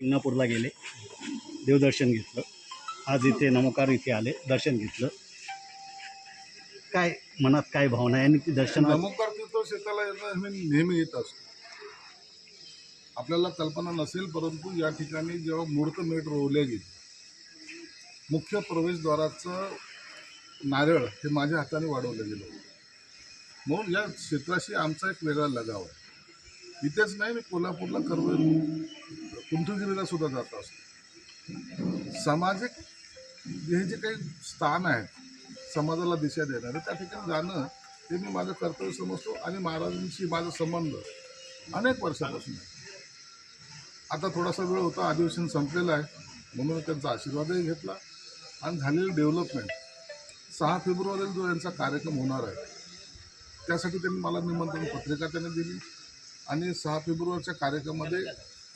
इंगणापूरला गेले. देवदर्शन घेतलं. आज इथे नमोकार इथे आले. दर्शन घेतलं. काय मनात काय भावना आहे? आणि ती दर्शन नमोकार शेताला येणं मी नेहमी येत असतो. आपल्याला कल्पना नसेल परंतु या ठिकाणी जेव्हा मूर्त मेट रोवल्या गेली मुख्य प्रवेशद्वाराचं नारळ हे माझ्या हाताने वाढवलं गेलं होतं म्हणून या क्षेत्राशी आमचा एक वेगळा लगाव आहे. इथेच नाही मी कोल्हापूरला कर्व कुंठगिरीला सुद्धा जात असतो. सामाजिक हे जे काही स्थान आहेत समाजाला दिशा देणारं त्या ठिकाणी जाणं हे मी माझं कर्तव्य समजतो आणि महाराजांशी माझा संबंध अनेक वर्षापासून आहे. आता थोडासा वेळ होता अधिवेशन संपलेलं आहे म्हणून त्यांचा आशीर्वादही घेतला आणि झालेली डेव्हलपमेंट सहा फेब्रुवारीला जो यांचा कार्यक्रम होणार आहे त्यासाठी त्यांनी मला निमंत्रण पत्रिका त्यांनी दिली. आणि सहा फेब्रुवारीच्या कार्यक्रमामध्ये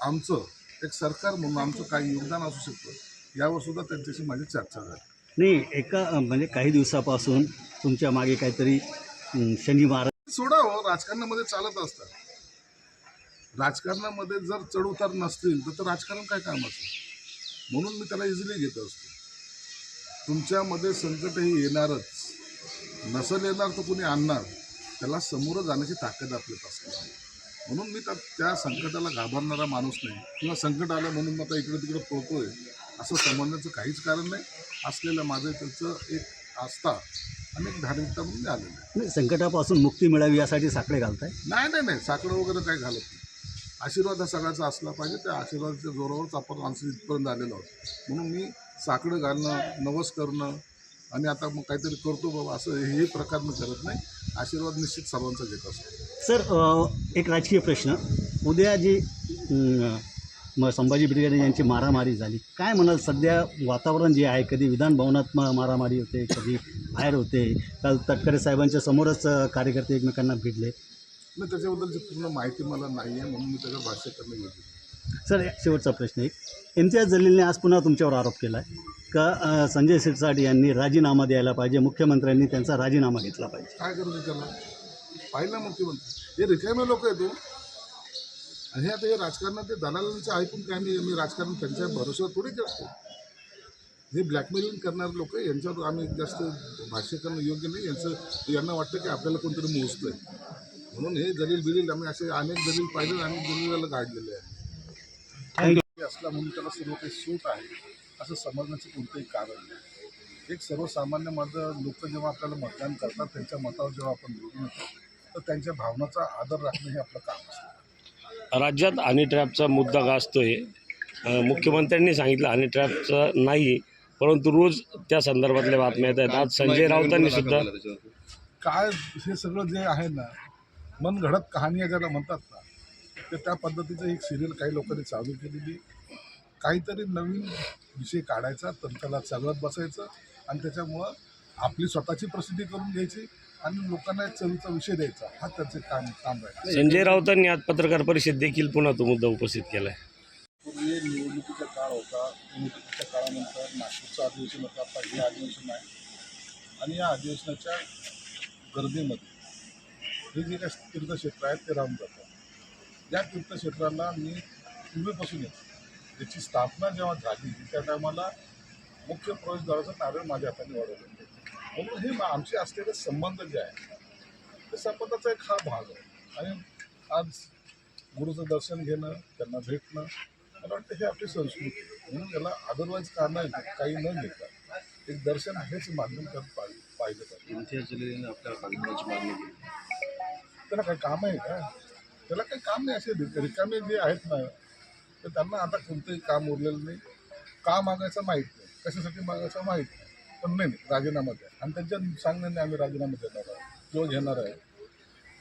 आमचं एक सरकार म्हणून आमचं काही योगदान असू शकतं यावर सुद्धा त्यांच्याशी माझी चर्चा झाली. नाही एका म्हणजे काही दिवसापासून तुमच्या मागे काहीतरी अं, शनी महाराज सोडा हो राजकारणामध्ये चालत असतात. राजकारणामध्ये जर चढउतार नसतील तर राजकारण काय कामाचं? म्हणून मी त्याला इझिली घेत असतो. तुमच्यामध्ये संकट हे येणारच. नसल येणार तर कुणी आणणार? त्याला समोर जाण्याची ताकद आपल्यात असते म्हणून मी त्या त्या संकटाला घाबरणारा माणूस नाही. किंवा संकट आलं म्हणून मग आता इकडे तिकडे पळतोय असं समजण्याचं काहीच कारण नाही. असलेलं माझं त्याचं एक आस्था आणि एक धार्मिकता म्हणून मी आलेलं आहे. नाही, संकटापासून मुक्ती मिळावी यासाठी साकडे घालताय? नाही नाही नाही. साकडं वगैरे काही घालत नाही. आशीर्वाद हा सगळ्याचा असला पाहिजे. त्या आशीर्वादाच्या जोरावरच आपण माणसं इथपर्यंत आलेलो आहोत. म्हणून मी साकडं घालणं नवस करणं आणि आता मग काहीतरी करतो बाबा असं हे प्रकार मी करत नाही. आशीर्वाद निश्चित सर्वांचा घेत असतो. सर अं, एक राजकीय प्रश्न. उद्या जी अं, म संभाजी ब्रिगेड यांची मारामारी झाली काय म्हणाल? सध्या वातावरण जे आहे कधी विधान भवनात म मारामारी होते कधी बाहेर होते. काल तटकरे साहेबांच्या समोरच अं, कार्यकर्ते एकमेकांना भिडले नाही त्याच्याबद्दलची पूर्ण माहिती मला नाही आहे म्हणून मी त्याच्यावर भाष्य करणं योग्य नाही. सर शेवटचा प्रश्न एक इम्तियाज जलीलने आज पुन्हा तुमच्यावर आरोप केला आहे का संजय शिरसाट यांनी राजीनामा द्यायला पाहिजे मुख्यमंत्र्यांनी त्यांचा राजीनामा घेतला पाहिजे? काय करू ते त्याला पाहिलं मुख्यमंत्री. हे रिकामे लोक आहेत हो. आणि हे आता हे राजकारणात ते दलालांचं ऐकून काय नाही मी राजकारण त्यांच्या भरोश्यावर थोडी करतो. हे ब्लॅकमेलिंग करणारे लोक यांच्यावर आम्ही जास्त भाष्य करणं योग्य नाही. यांचं यांना वाटतं की आपल्याला कोणतरी मोजतंय. म्हणून हे दलील बिलील आम्ही असे अनेक दलील पाहिले अनेक दलीलाला गाडलेले आहे. थँक्यू असला म्हणून त्याला सर्व काही सूट आहे असं समजण्याचं कोणतंही कारण नाही. एक सर्वसामान्य मत लोक जेव्हा आपल्याला मतदान करतात त्यांच्या मतावर जेव्हा आपण निवडून येतो तर त्यांच्या भावनाचा आदर राखणं हे आपलं काम असतं. राज्यात हनी ट्रॅपचा मुद्दा गाजतोय. मुख्यमंत्र्यांनी सांगितलं हनी ट्रॅपचं नाही परंतु रोज त्या संदर्भातल्या बातम्या येत आहेत. आज संजय राऊतांनी सुद्धा काय हे सगळं जे आहे ना मन घडत कहाणी ज्याला म्हणतात ना. ते त्या पद्धतीचं एक सिरियल काही लोकांनी चालू केलेली. काहीतरी नवीन विषय काढायचा तर त्याला चालवत बसायचं आणि त्याच्यामुळं आपली स्वतःची प्रसिद्धी करून घ्यायची आणि लोकांना एक चवीचा विषय द्यायचा. हा त्याचे काम काम आहे संजय राऊतांनी आज पत्रकार परिषद देखील पुन्हा तो मुद्दा उपस्थित केला आहे पूर्वी निवडणुकीचा काळ होता. निवडणुकीच्या काळानंतर नागपूरचं अधिवेशन होतं. आता हे अधिवेशन आहे. आणि या अधिवेशनाच्या गर्दीमध्ये हे जे काही तीर्थक्षेत्र आहेत ते राहून जातात. या तीर्थक्षेत्राला मी पूर्वीपासून येतो. त्याची स्थापना जेव्हा झाली त्या टायमाला मुख्य प्रवेशद्वाराचं नारळ माझ्या हाताने वाढवलं. म्हणून हे आमचे असलेले संबंध जे आहे ते संबंधाचा एक हा भाग आहे. आणि आज गुरुचं दर्शन घेणं त्यांना भेटणं मला वाटतं हे आपली संस्कृती. म्हणून याला अदरवाईज कारण नाही काही न घेता एक दर्शन हेच माध्यम त्यात पाहिजे. पाहिजे आपल्या केली. त्याला काही काम आहे का? त्याला काही काम नाही असे रिक- रिकामे जे आहेत ना तर त्यांना आता कोणतंही काम उरलेलं नाही. का मागायचं माहीत नाही. कशासाठी मागायचं माहीत नाही. पण नाही नाही, राजीनामा द्या. आणि त्यांच्या सांगण्याने आम्ही राजीनामा देणार आहे. किंवा घेणार आहे.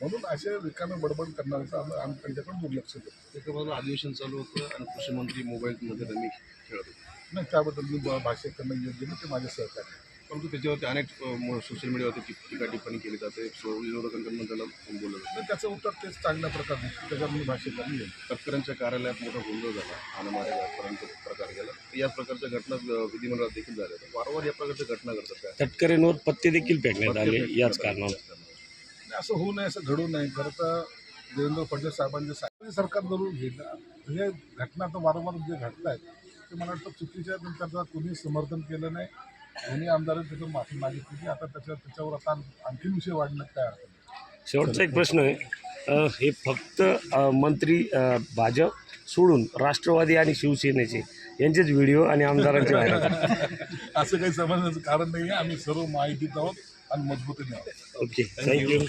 म्हणून असे रिकामे बडबड करण्याचं आम्ही आम्ही त्यांच्याकडे दुर्लक्ष करतो. एका बाजूला अधिवेशन चालू होतं आणि कृषी मंत्री मोबाईलमध्ये रमी खेळत होते. नाही त्याबद्दल मी भाष्य करणं योग्य नाही ते माझे सहकार्य आहे. परंतु त्याच्यावरती अनेक सोशल मीडियावरती टीका टिप्पणी केली जाते. सो विरोधकांकडून त्याला बोललं जातं. तर त्याचं उत्तर तेच चांगल्या प्रकारे त्याच्यावर मी भाष्य करून येईल तटकऱ्यांच्या कार्यालयात मोठा गोंधळ झाला. आणि प्रकार गेला या प्रकारच्या घटना विधिमंडळात देखील झाल्या आहेत. वारंवार या प्रकारच्या घटना घडतात काय? तटकरेंवर पत्ते देखील फेकण्यात आले याच कारणावर. असं होऊ नये असं घडू नये. खरं तर देवेंद्र फडणवीस साहेबांचे साहेब सरकार धरून घेणं हे घटना तर वारंवार जे घडत आहेत ते मला वाटतं चुकीच्या त्याचं कोणी समर्थन केलं नाही. दोन्ही आमदारांनी त्याचं माफी मागितली की आता त्याच्या त्याच्यावर आता आणखीन विषय वाढण्यात काय अर्थ शेवटचा एक प्रश्न आहे. हे फक्त मंत्री भाजप सोडून राष्ट्रवादी आणि शिवसेनेचे यांचेच व्हिडिओ आणि आमदारांचे व्हायरल असं काही समजण्याचं कारण नाही आहे आम्ही सर्व माहितीत आहोत आणि मजबूतीने आहोत. ओके. Thank you.